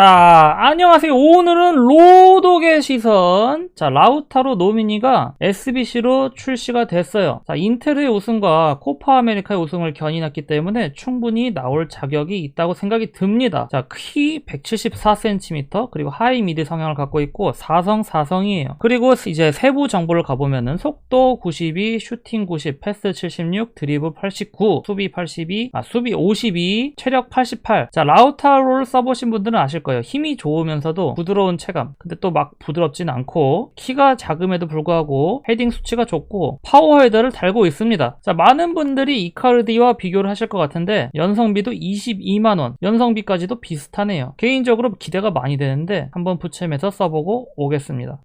자, 안녕하세요. 오늘은 로독의 시선. 자, 라우타로 노미니가 SBC로 출시가 됐어요. 자, 인텔의 우승과 코파 아메리카의 우승을 견인했기 때문에 충분히 나올 자격이 있다고 생각이 듭니다. 자, 키 174cm, 그리고 하이 미드 성향을 갖고 있고 4성 4성이에요. 그리고 이제 세부 정보를 가보면은 속도 92, 슈팅 90, 패스 76, 드리블 89, 수비 82, 아, 수비 52, 체력 88. 자, 라우타로를 써보신 분들은 아실 거예요. 힘이 좋으면서도 부드러운 체감. 근데 또 막 부드럽진 않고 키가 작음에도 불구하고 헤딩 수치가 좋고 파워 헤더를 달고 있습니다. 자, 많은 분들이 이카르디와 비교를 하실 것 같은데 연성비도 22만 원, 연성비까지도 비슷하네요. 개인적으로 기대가 많이 되는데 한번 부챔해서 써보고 오겠습니다.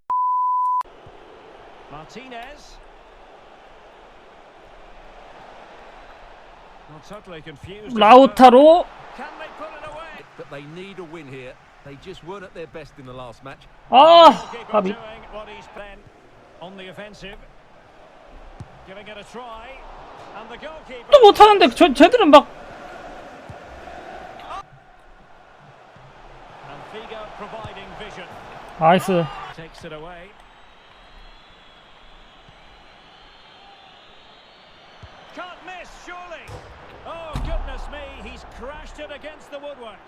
Martinez. 라우타로 Can they put it away? But they need a win here. They just weren't at their best in the last match. 아, Keeper 까비. doing what he's been on the offensive. Giving it a try. And the goalkeeper. 또 못하는데 저, 쟤들은 막 And Figo providing vision. 나이스. Takes it away. Can't miss, surely. Oh, goodness me. He's crashed it against the woodwork.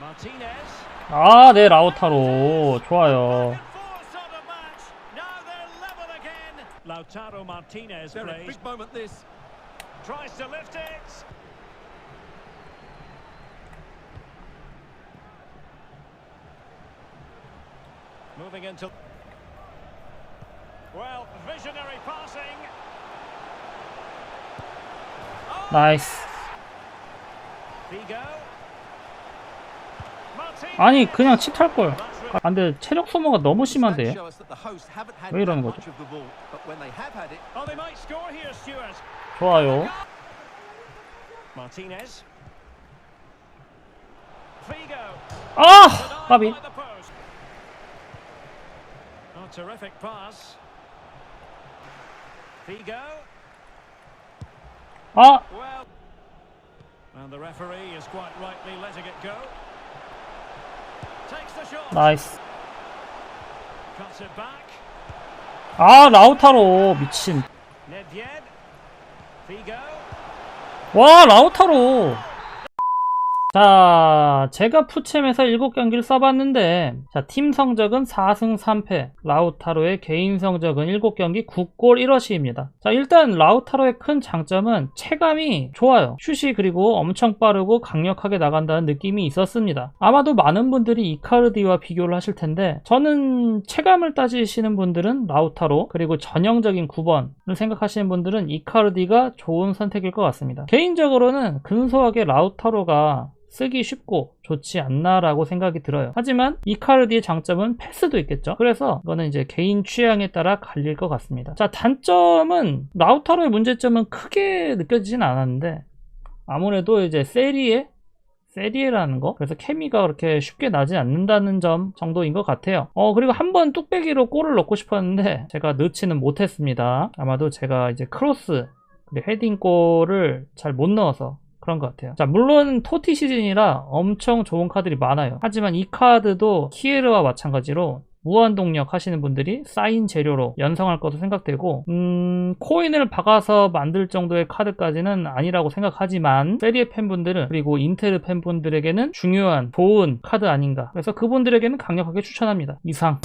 Martinez. 아, 네, 라우타로. 좋아요. Back and forth sort of match. Now they're level again. Lautaro Martinez Very plays. big moment this. Tries to lift it. Moving into. Well, visionary passing. 나이스. Vigo. Martinez. 아니, 그냥 칩할 걸. That's 아, 근데 체력 소모가 너무 심한데. 왜 이러는 거죠? Oh. 좋아요. 아, 까비. Oh. 아, 나이스. 아, 라우타로. 미친. 와, 라우타로. 자, 제가 푸챔에서 7경기를 써봤는데, 자, 팀 성적은 4승 3패, 라우타로의 개인 성적은 7경기 9골 1어시입니다. 자, 일단 라우타로의 큰 장점은 체감이 좋아요. 슛이 그리고 엄청 빠르고 강력하게 나간다는 느낌이 있었습니다. 아마도 많은 분들이 이카르디와 비교를 하실 텐데, 저는 체감을 따지시는 분들은 라우타로, 그리고 전형적인 9번을 생각하시는 분들은 이카르디가 좋은 선택일 것 같습니다. 개인적으로는 근소하게 라우타로가 쓰기 쉽고 좋지 않나라고 생각이 들어요. 하지만 이카르디의 장점은 패스도 있겠죠. 그래서 이거는 이제 개인 취향에 따라 갈릴 것 같습니다. 자, 단점은 라우타로의 문제점은 크게 느껴지진 않았는데 아무래도 이제 세리에 세리에라는 거 그래서 케미가 그렇게 쉽게 나지 않는다는 점 정도인 것 같아요 어 그리고 한 번 뚝배기로 골을 넣고 싶었는데 제가 넣지는 못했습니다 아마도 제가 이제 크로스 헤딩골을 잘 못 넣어서 그런 것 같아요. 자 물론 토티 시즌이라 엄청 좋은 카드들이 많아요. 하지만 이 카드도 키에르와 마찬가지로 무한동력 하시는 분들이 쌓인 재료로 연성할 것으로 생각되고 음, 코인을 박아서 만들 정도의 카드까지는 아니라고 생각하지만 세리에 팬분들은 그리고 인테르 팬분들에게는 중요한 좋은 카드 아닌가. 그래서 그분들에게는 강력하게 추천합니다. 이상